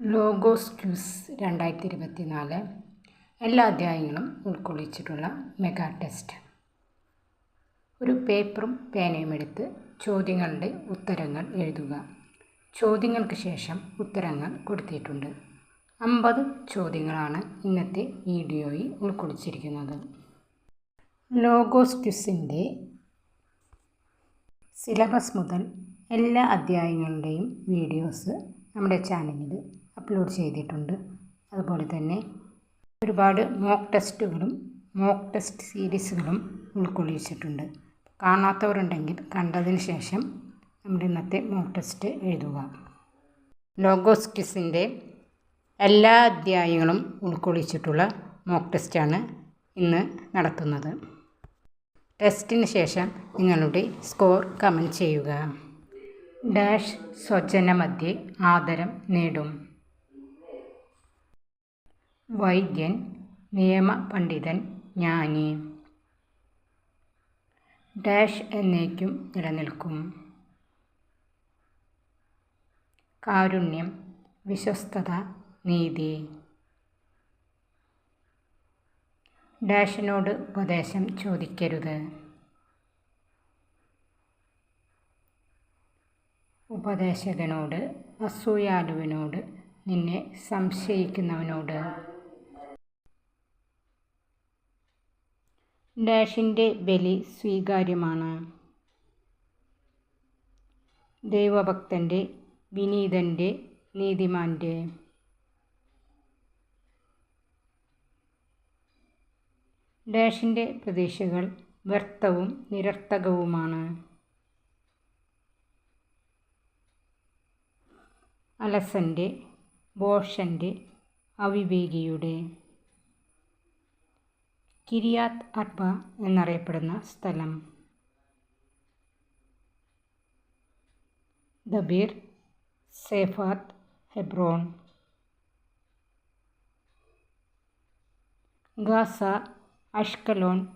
Logos quiz രണ്ടായിരത്തി ഇരുപത്തി നാല് എല്ലാ അധ്യായങ്ങളും ഉൾക്കൊള്ളിച്ചിട്ടുള്ള മെഗാ ടെസ്റ്റ്. ഒരു പേപ്പറും പേനയും എടുത്ത് ചോദ്യങ്ങളുടെ ഉത്തരങ്ങൾ എഴുതുക. ചോദ്യങ്ങൾക്ക് ശേഷം ഉത്തരങ്ങൾ കൊടുത്തിട്ടുണ്ട്. അമ്പത് ചോദ്യങ്ങളാണ് ഇന്നത്തെ വീഡിയോയിൽ ഉൾക്കൊള്ളിച്ചിരിക്കുന്നത്. ലോഗോസ് ക്യൂസിന്റെ സിലബസ് മുതൽ എല്ലാ അധ്യായങ്ങളുടെയും വീഡിയോസ് നമ്മുടെ ചാനലിൽ അപ്ലോഡ് ചെയ്തിട്ടുണ്ട്. അതുപോലെ തന്നെ ഒരുപാട് മോക്ക് ടെസ്റ്റുകളും മോക്ക് ടെസ്റ്റ് സീരീസുകളും ഉൾക്കൊള്ളിച്ചിട്ടുണ്ട്. കാണാത്തവരുണ്ടെങ്കിൽ കണ്ടതിന് ശേഷം നമ്മുടെ ഇന്നത്തെ മോക്ക് ടെസ്റ്റ് എഴുതുക. ലോഗോസ് എല്ലാ അധ്യായങ്ങളും ഉൾക്കൊള്ളിച്ചിട്ടുള്ള മോക്ക് ടെസ്റ്റാണ് ഇന്ന് നടത്തുന്നത്. ടെസ്റ്റിന് ശേഷം നിങ്ങളുടെ സ്കോർ കമന്റ് ചെയ്യുക. ഡാഷ് സ്വജനമധ്യേ ആദരം നേടും. വൈദ്യൻ നിയമപണ്ഡിതൻ ജ്ഞാനി. ഡാഷ് എന്നേക്കും നിലനിൽക്കും. കാരുണ്യം വിശ്വസ്തത നീതി. ഡാഷിനോട് ഉപദേശം ചോദിക്കരുത്. ഉപദേശകനോട് അസൂയാലുവിനോട് നിന്നെ സംശയിക്കുന്നവനോട്. ഡാഷിന്റെ ബലി സ്വീകാര്യമാണ്. ദൈവഭക്തന്റെ വിനീതന്റെ നീതിമാന്റെ. ഡാഷിന്റെ പ്രതീക്ഷകൾ വ്യർത്ഥവും നിരർത്ഥകവുമാണ്. അലസന്റെ ബോഷന്റെ അവിവേകിയുടെ. കിരിയാത്ത് അർബ എന്നറിയപ്പെടുന്ന സ്ഥലം. Debir Zephath Hebron. Gaza Ashkelon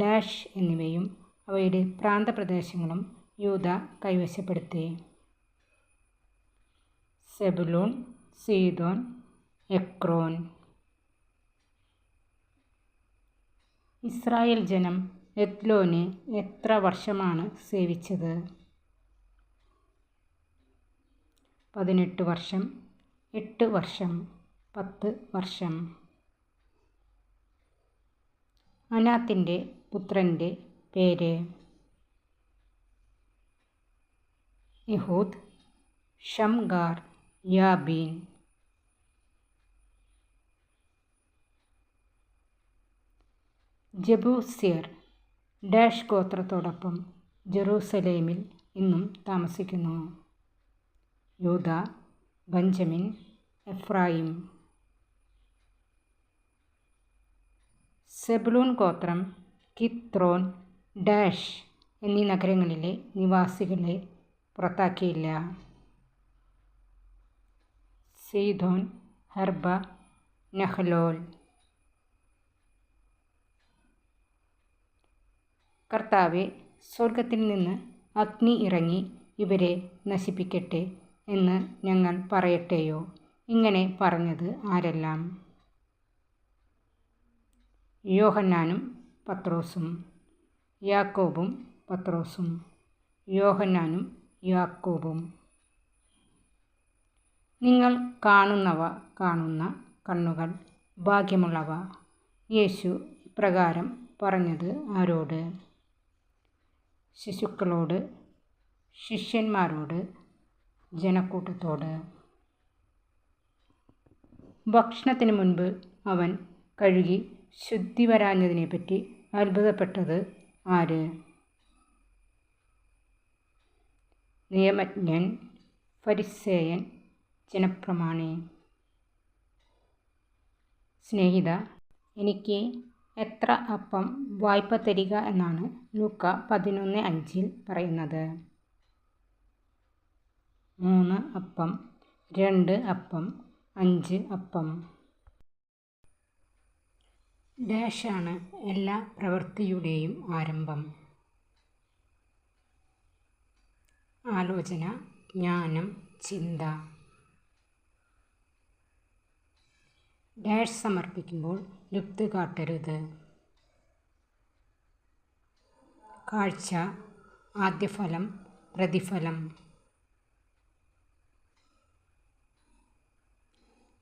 dash എന്നിവയും അവയുടെ പ്രാന്തപ്രദേശങ്ങളും യൂത കൈവശപ്പെടുത്തി. Zebulun Sidon Ekron. ഇസ്രായേൽ ജനം എത്ലോനെ എത്ര വർഷമാണ് സേവിച്ചത്? പതിനെട്ട് വർഷം എട്ട് വർഷം പത്ത് വർഷം. അനാത്തിന്റെ പുത്രന്റെ പേര് യഹൂദ് ഷംഗാർ യാബീൻ. ജബൂസ്യർ ഡാഷ് ഗോത്രത്തോടൊപ്പം ജെറൂസലേമിൽ ഇന്നും താമസിക്കുന്നു. യൂത ബഞ്ചമിൻ എഫ്രായിം. സെബ്ലൂൺ ഗോത്രം കിത്രോൻ ഡാഷ് എന്നീ നഗരങ്ങളിലെ നിവാസികളെ പുറത്താക്കിയില്ല. സീധോൻ ഹെർബ നഹ്ലോൽ. കർത്താവെ സ്വർഗത്തിൽ നിന്ന് അഗ്നി ഇറങ്ങി ഇവരെ നശിപ്പിക്കട്ടെ എന്ന് ഞങ്ങൾ പറയട്ടെയോ? ഇങ്ങനെ പറഞ്ഞത് ആരെല്ലാം? യോഹന്നാനും പത്രോസും യാക്കോബും പത്രോസും യോഹന്നാനും യാക്കോബും. നിങ്ങൾ കാണുന്നവ കാണുന്ന കണ്ണുകൾ ഭാഗ്യമുള്ളവ. യേശു പ്രകാരം പറഞ്ഞത് ആരോട്? ശിശുക്കളോട് ശിഷ്യന്മാരോട് ജനക്കൂട്ടത്തോട്. ഭക്ഷണത്തിന് മുൻപ് അവൻ കഴുകി ശുദ്ധി വരാഞ്ഞതിനെപ്പറ്റി അത്ഭുതപ്പെട്ടത് ആര്? നിയമജ്ഞൻ ഫരിസേയൻ ജനപ്രമാണി. സ്നേഹിത എനിക്ക് എത്ര അപ്പം വായ്പ തരിക എന്നാണ് ലൂക്ക പതിനൊന്ന് അഞ്ചിൽ പറയുന്നത്. മൂന്ന് അപ്പം രണ്ട് അപ്പം അഞ്ച് അപ്പം. ഡാഷാണ് എല്ലാ പ്രവൃത്തിയുടെയും ആരംഭം. ആലോചന ജ്ഞാനം ചിന്ത. ഡാഷ് സമർപ്പിക്കുമ്പോൾ ലുപ്ത് കാട്ടരുത്. കാഴ്ച ആദ്യഫലം പ്രതിഫലം.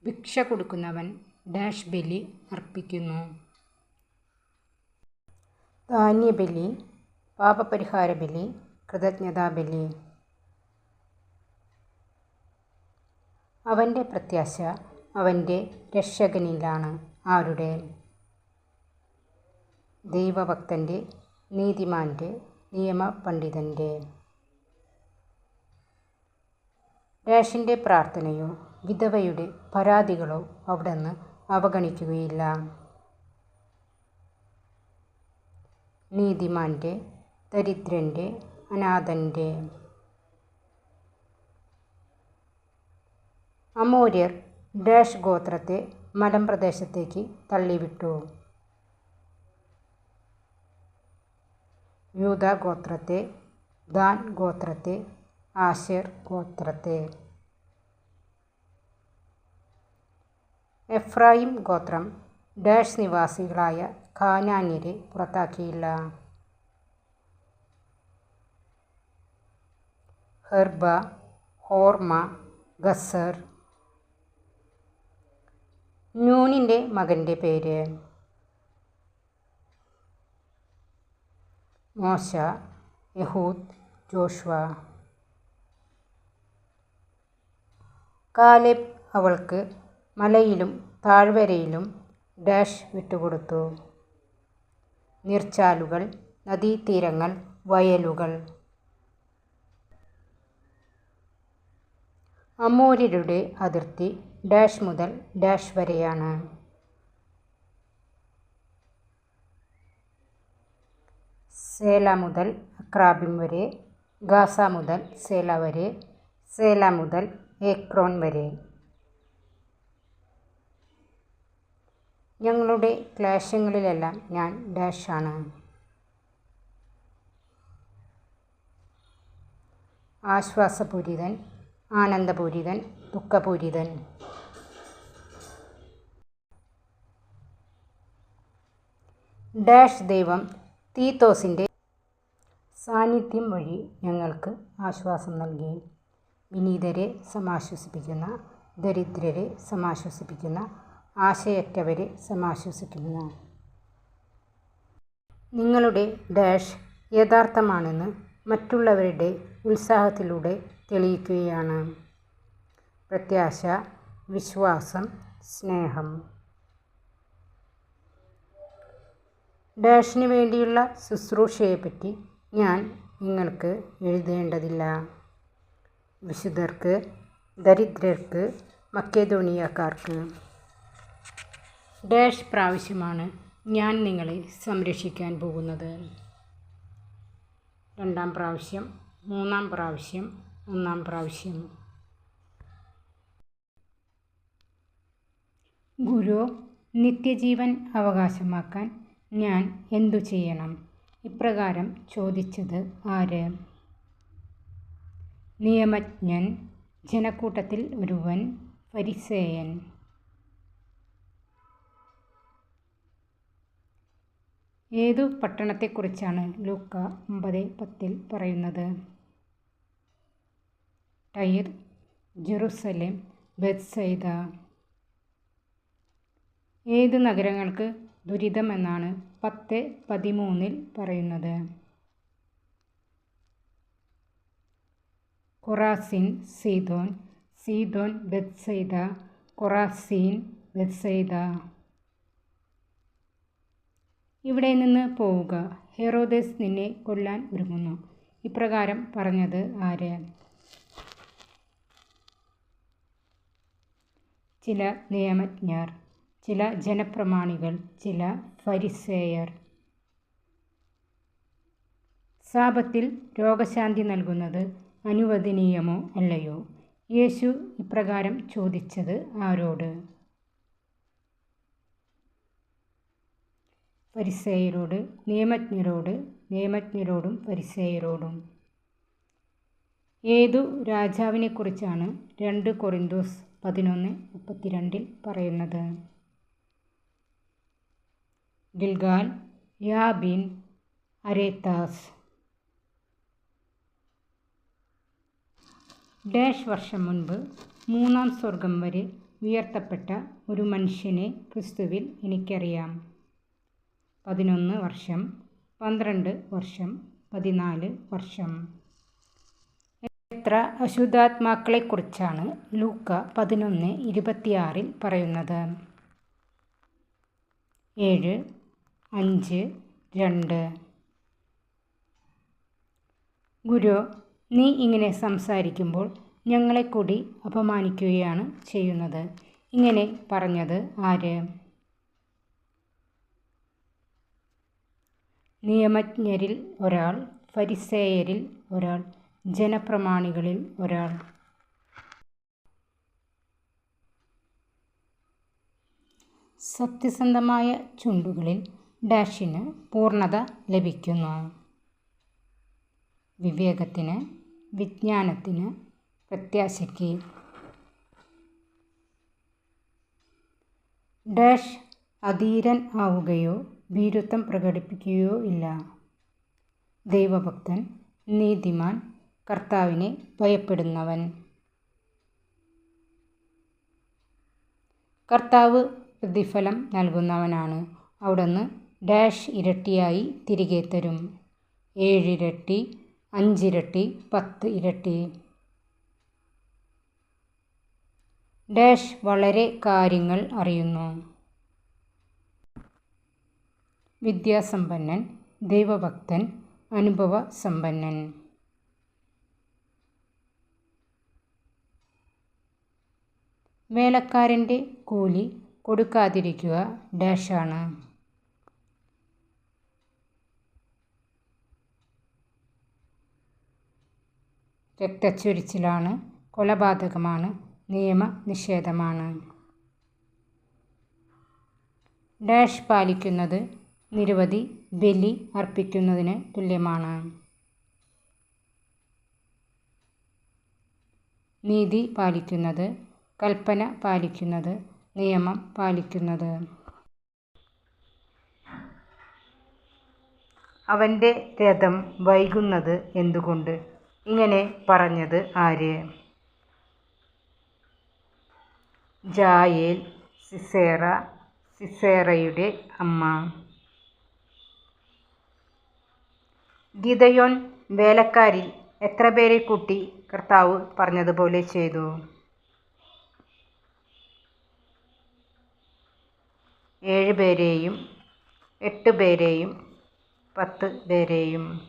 ഭിക്ഷ കൊടുക്കുന്നവൻ ഡാഷ് ബലി അർപ്പിക്കുന്നു. ധാന്യബലി പാപപരിഹാര ബലി കൃതജ്ഞതാബലി അവന്റെ പ്രത്യാശ അവന്റെ രക്ഷകനിലാണ്. ആരുടെ? ദൈവഭക്തന്റെ നീതിമാന്റെ നിയമപണ്ഡിതന്റെ ഡാഷിന്റെ പ്രാർത്ഥനയോ വിധവയുടെ പരാതികളോ അവിടുന്ന് അവഗണിക്കുകയില്ല. നീതിമാന്റെ ദരിദ്രന്റെ അനാഥന്റെ അമൂര്യർ ഡാഷ് ഗോത്രത്തെ മലമ്പ്രദേശത്തേക്ക് തള്ളിവിട്ടു. യൂത ഗോത്രത്തെ ദാൻ ഗോത്രത്തെ ആശേർ ഗോത്രത്തെ. എഫ്രായിം ഗോത്രം ഡാഷ് നിവാസികളായ കാനാന്യരെ പുറത്താക്കിയില്ല. ഹെർബ ഹോർമ ഗസർ നൂനിന്റെ മകന്റെ പേര്. മോശ യഹൂദ് ജോഷ്വ. കാലിബ് അവൾക്ക് മലയിലും താഴ്വരയിലും ഡാഷ് വിട്ടുകൊടുത്തു. നിർച്ചാലുകൾ നദീതീരങ്ങൾ വയലുകൾ. അമൂര്യരുടെ അതിർത്തി ഡാഷ് മുതൽ ഡാഷ് വരെയാണ്. സേല മുതൽ അക്രാബിം വരെ ഗാസ മുതൽ സേല വരെ സേല മുതൽ ഏക്രോൺ വരെ. ഞങ്ങളുടെ ക്ലേശങ്ങളിലെല്ലാം ഞാൻ ഡാഷാണ് ആശ്വാസപൂരിതൻ ആനന്ദപൂരിതൻ ദുഃഖപൂരിതൻ. ഡാഷ് ദൈവം തീത്തോസിന്റെ സാന്നിധ്യം വഴി ഞങ്ങൾക്ക് ആശ്വാസം നൽകി. വിനീതരെ സമാശ്വസിപ്പിക്കുന്ന ദരിദ്രരെ സമാശ്വസിപ്പിക്കുന്ന ആശയറ്റവരെ സമാശ്വസിക്കുന്ന നിങ്ങളുടെ ഡാഷ് യഥാർത്ഥമാണെന്ന് മറ്റുള്ളവരുടെ ഉത്സാഹത്തിലൂടെ തെളിയിക്കുകയാണ്. പ്രത്യാശ വിശ്വാസം സ്നേഹം. ഡാഷിന് വേണ്ടിയുള്ള ശുശ്രൂഷയെപ്പറ്റി ഞാൻ നിങ്ങൾക്ക് എഴുതേണ്ടതില്ല. വിശുദ്ധർക്ക് ദരിദ്രർക്ക് മക്കേതോണിയക്കാർക്ക് ഡാഷ് പ്രാവശ്യമാണ് ഞാൻ നിങ്ങളെ സംരക്ഷിക്കാൻ പോകുന്നത്. രണ്ടാം പ്രാവശ്യം മൂന്നാം പ്രാവശ്യം ഒന്നാം പ്രാവശ്യം. ഗുരു നിത്യജീവൻ അവകാശമാക്കാൻ ഞാൻ എന്തു ചെയ്യണം? ഇപ്രകാരം ചോദിച്ചത് ആര്? നിയമജ്ഞൻ ജനക്കൂട്ടത്തിൽ ഒരുവൻ പരിസേയൻ ഏതു പട്ടണത്തെക്കുറിച്ചാണ് ലൂക്ക ഒമ്പത് പത്തിൽ പറയുന്നത്? ടൈർ ജെറുസലേം ബെത്സൈദ ഏത് നഗരങ്ങൾക്ക് ദുരിതമെന്നാണ് പത്ത് പതിമൂന്നിൽ പറയുന്നത്? Chorazin Sidon Sidon Bethsaida Chorazin Bethsaida ഇവിടെ നിന്ന് പോവുക. ഹെറോദേസ് നിന്നെ കൊല്ലാൻ ഒരുങ്ങുന്നു. ഇപ്രകാരം പറഞ്ഞത് ആര്? ചില നിയമജ്ഞർ ചില ജനപ്രമാണികൾ ചില ഫരിസേയർ. സാപത്തിൽ രോഗശാന്തി നൽകുന്നത് അനുവദനീയമോ അല്ലയോ? യേശു ഇപ്രകാരം ചോദിച്ചത് ആരോട്? പരിസേയരോട് നിയമജ്ഞരോട് നിയമജ്ഞരോടും പരിസേയരോടും ഏതു രാജാവിനെക്കുറിച്ചാണ് രണ്ട് കൊറിന്തോസ് പതിനൊന്ന് മുപ്പത്തിരണ്ടിൽ പറയുന്നത്? ഗിൽഗാൽ യാബിൻ അരേത്താസ്. ഡാഷ് വർഷം മുൻപ് മൂന്നാം സ്വർഗം വരെ ഉയർത്തപ്പെട്ട ഒരു മനുഷ്യനെ ക്രിസ്തുവിൽ എനിക്കറിയാം. പതിനൊന്ന് വർഷം പന്ത്രണ്ട് വർഷം പതിനാല് വർഷം. എത്ര അശുദ്ധാത്മാക്കളെക്കുറിച്ചാണ് ലൂക്ക പതിനൊന്ന് ഇരുപത്തിയാറിൽ പറയുന്നത്? ഏഴ് അഞ്ച് രണ്ട്. ഗുരു നീ ഇങ്ങനെ സംസാരിക്കുമ്പോൾ ഞങ്ങളെ കൂടി അപമാനിക്കുകയാണ് ചെയ്യുന്നത്. ഇങ്ങനെ പറഞ്ഞത് ആര്? നിയമജ്ഞരിൽ ഒരാൾ ഫരിസേയരിൽ ഒരാൾ. ജനപ്രമാണികളിൽ ഒരാൾ. സത്യസന്ധമായ ചുണ്ടുകളിൽ ഡാഷിന് പൂർണത ലഭിക്കുന്നു. വിവേകത്തിന് വിജ്ഞാനത്തിന് പ്രത്യാശയ്ക്ക്. ഡാഷ് അധീരൻ ആവുകയോ ഭീരുത്വം പ്രകടിപ്പിക്കുകയോ ഇല്ല. ദൈവഭക്തൻ നീതിമാൻ കർത്താവിനെ ഭയപ്പെടുന്നവൻ. കർത്താവ് പ്രതിഫലം നൽകുന്നവനാണ്. അവിടുന്ന് ഡാഷ് ഇരട്ടിയായി തിരികെ തരും. ഏഴിരട്ടി അഞ്ചിരട്ടി പത്ത് ഇരട്ടി ഡാഷ് വളരെ കാര്യങ്ങൾ അറിയുന്നു. വിദ്യാസമ്പന്നൻ ദൈവഭക്തൻ അനുഭവ സമ്പന്നൻ വേലക്കാരന്റെ കൂലി കൊടുക്കാതിരിക്കുക ഡാഷാണ്. രക്തച്ചൊരിച്ചിലാണ് കൊലപാതകമാണ് നിയമ നിഷേധമാണ് ഡാഷ് പാലിക്കുന്നത് നിരവധി ബലി അർപ്പിക്കുന്നതിന് തുല്യമാണ്. നീതി പാലിക്കുന്നത് കൽപ്പന പാലിക്കുന്നത് നിയമം പാലിക്കുന്നത്. അവന്റെ രഥം വൈകുന്നത് എന്തുകൊണ്ട്? ഇങ്ങനെ പറഞ്ഞത് ആര്? ജായേൽ സിസേറ സിസേറയുടെ അമ്മ. ഗിതയോൻ വേലക്കാരിൽ എത്ര പേരെ കൂട്ടി കർത്താവ് പറഞ്ഞതുപോലെ ചെയ്തു? ഏഴ് പേരെയും എട്ട് പേരെയും പത്ത് പേരെയും.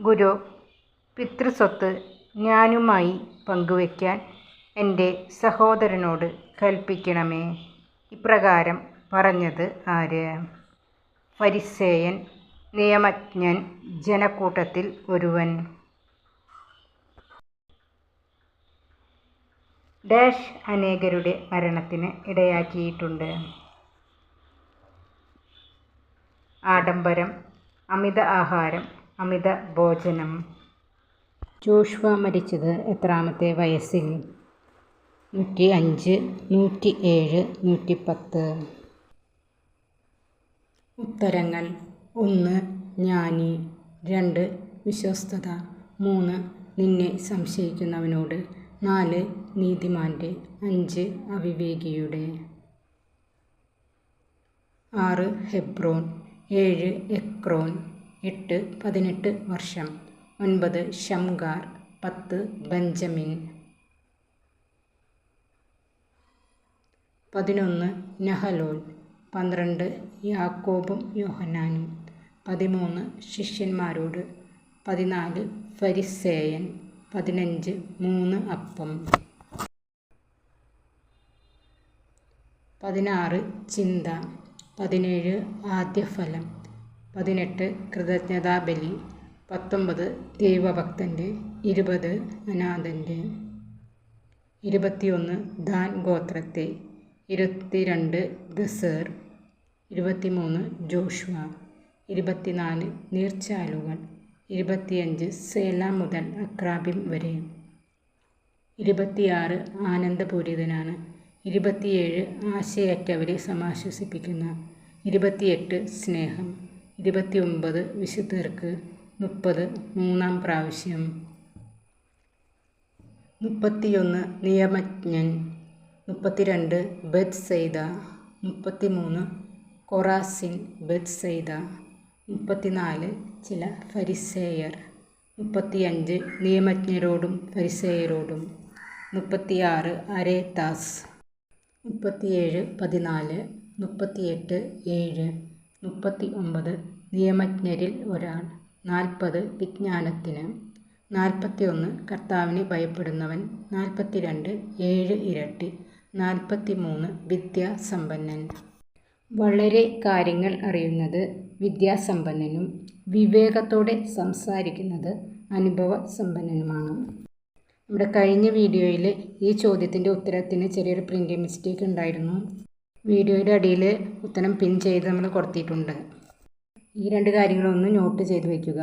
ഗുരു പിതൃസ്വത്ത് ഞാനുമായി പങ്കുവയ്ക്കാൻ എന്റെ സഹോദരനോട് കൽപ്പിക്കണമേ. ഇപ്രകാരം പറഞ്ഞത് ആര്? ഫരിസേയൻ നിയമജ്ഞൻ ജനക്കൂട്ടത്തിൽ ഒരുവൻ. ഡാഷ് അനേകരുടെ മരണത്തിന് ഇടയാക്കിയിട്ടുണ്ട്. ആഡംബരം അമിത ആഹാരം അമിത ഭോജനം. ജോഷ്വ മരിച്ചത് എത്രാമത്തെ വയസ്സിൽ? നൂറ്റി അഞ്ച് നൂറ്റി ഏഴ് നൂറ്റി പത്ത്. ഉത്തരങ്ങൾ. ഒന്ന് ജ്ഞാനി രണ്ട് വിശ്വസ്തത. മൂന്ന് നിന്നെ സംശയിക്കുന്നവനോട്. നാല് നീതിമാന്റെ അഞ്ച് അവിവേകിയുടെ. ആറ് ഹെബ്രോൻ ഏഴ് എക്രോൻ എട്ട് പതിനെട്ട് വർഷം ഒൻപത് ഷംഗാർ പത്ത് ബെഞ്ചമിൻ. പതിനൊന്ന് നഹലോൽ പന്ത്രണ്ട് യാക്കോബും യോഹനാനും പതിമൂന്ന് ശിഷ്യന്മാരോട് പതിനാല് ഫരിസേയൻ പതിനഞ്ച് മൂന്ന് അപ്പം. പതിനാറ് ചിന്ത പതിനേഴ് ആദ്യഫലം പതിനെട്ട് കൃതജ്ഞതാബലി പത്തൊമ്പത് ദൈവഭക്തന്റെ ഇരുപത് അനാഥന്റെ ഇരുപത്തിയൊന്ന് ദാൻ ഗോത്രത്തെ ഇരുപത്തിരണ്ട് ഗസേർ ഇരുപത്തിമൂന്ന് ജോഷ്വ ഇരുപത്തിനാല് നീർച്ചാലുകൾ ഇരുപത്തിയഞ്ച് സേല മുതൽ അക്രാബിം വരെ. ഇരുപത്തിയാറ് ആനന്ദപൂരിതനാണ് ഇരുപത്തിയേഴ് ആശയറ്റവരെ സമാശ്വസിപ്പിക്കുന്ന. ഇരുപത്തിയെട്ട് സ്നേഹം. ഇരുപത്തിയൊമ്പത് വിശുദ്ധർക്ക്. മുപ്പത് മൂന്നാം പ്രാവശ്യം. മുപ്പത്തിയൊന്ന് നിയമജ്ഞൻ. മുപ്പത്തിരണ്ട് ബത്സൈദ മുപ്പത്തിമൂന്ന് കൊറാസിൻ ബത്സൈദ മുപ്പത്തിനാല് ചില ഫരിസേയർ. മുപ്പത്തിയഞ്ച് നിയമജ്ഞരോടും ഫരിസേയരോടും. മുപ്പത്തിയാറ് അരേത്താസ്. മുപ്പത്തിയേഴ് പതിനാല് മുപ്പത്തിയെട്ട് ഏഴ് മുപ്പത്തി ഒമ്പത് നിയമജ്ഞരിൽ ഒരാൾ നാൽപ്പത് വിജ്ഞാനത്തിന് നാൽപ്പത്തി ഒന്ന് കർത്താവിനെ ഭയപ്പെടുന്നവൻ നാൽപ്പത്തി രണ്ട് ഏഴ് ഇരട്ടി നാൽപ്പത്തി മൂന്ന് വിദ്യാസമ്പന്നൻ. വളരെ കാര്യങ്ങൾ അറിയുന്നത് വിദ്യാസമ്പന്നനും വിവേകത്തോടെ സംസാരിക്കുന്നത് അനുഭവസമ്പന്നനുമാണ്. നമ്മുടെ കഴിഞ്ഞ വീഡിയോയിൽ ഈ ചോദ്യത്തിന്റെ ഉത്തരത്തിന് ചെറിയൊരു പ്രിന്റ് മിസ്റ്റേക്ക് ഉണ്ടായിരുന്നു. വീഡിയോയുടെ അടിയിൽ ഉത്തരം പിൻ ചെയ്ത് നമ്മൾ കൊടുത്തിട്ടുണ്ട്. ഈ രണ്ട് കാര്യങ്ങളൊന്ന് നോട്ട് ചെയ്ത് വയ്ക്കുക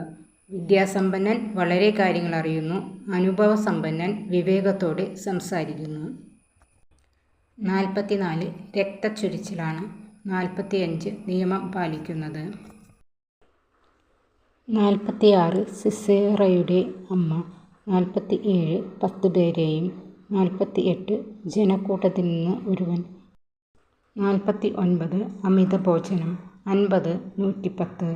വിദ്യാസമ്പന്നൻ വളരെ കാര്യങ്ങൾ അറിയുന്നു. അനുഭവ സമ്പന്നൻ വിവേകത്തോടെ സംസാരിക്കുന്നു. നാൽപ്പത്തിനാല് രക്തച്ചൊരിച്ചിലാണ് നാൽപ്പത്തിയഞ്ച് നിയമം പാലിക്കുന്നത്. നാൽപ്പത്തിയാറ് സിസേറയുടെ അമ്മ. നാൽപ്പത്തി ഏഴ് പത്ത് പേരെയും നാൽപ്പത്തി എട്ട് ജനക്കൂട്ടത്തിൽ നിന്ന് ഒരുവൻ. നാൽപ്പത്തി ഒൻപത് അമിത ഭോജനം അൻപത് നൂറ്റിപ്പത്ത്.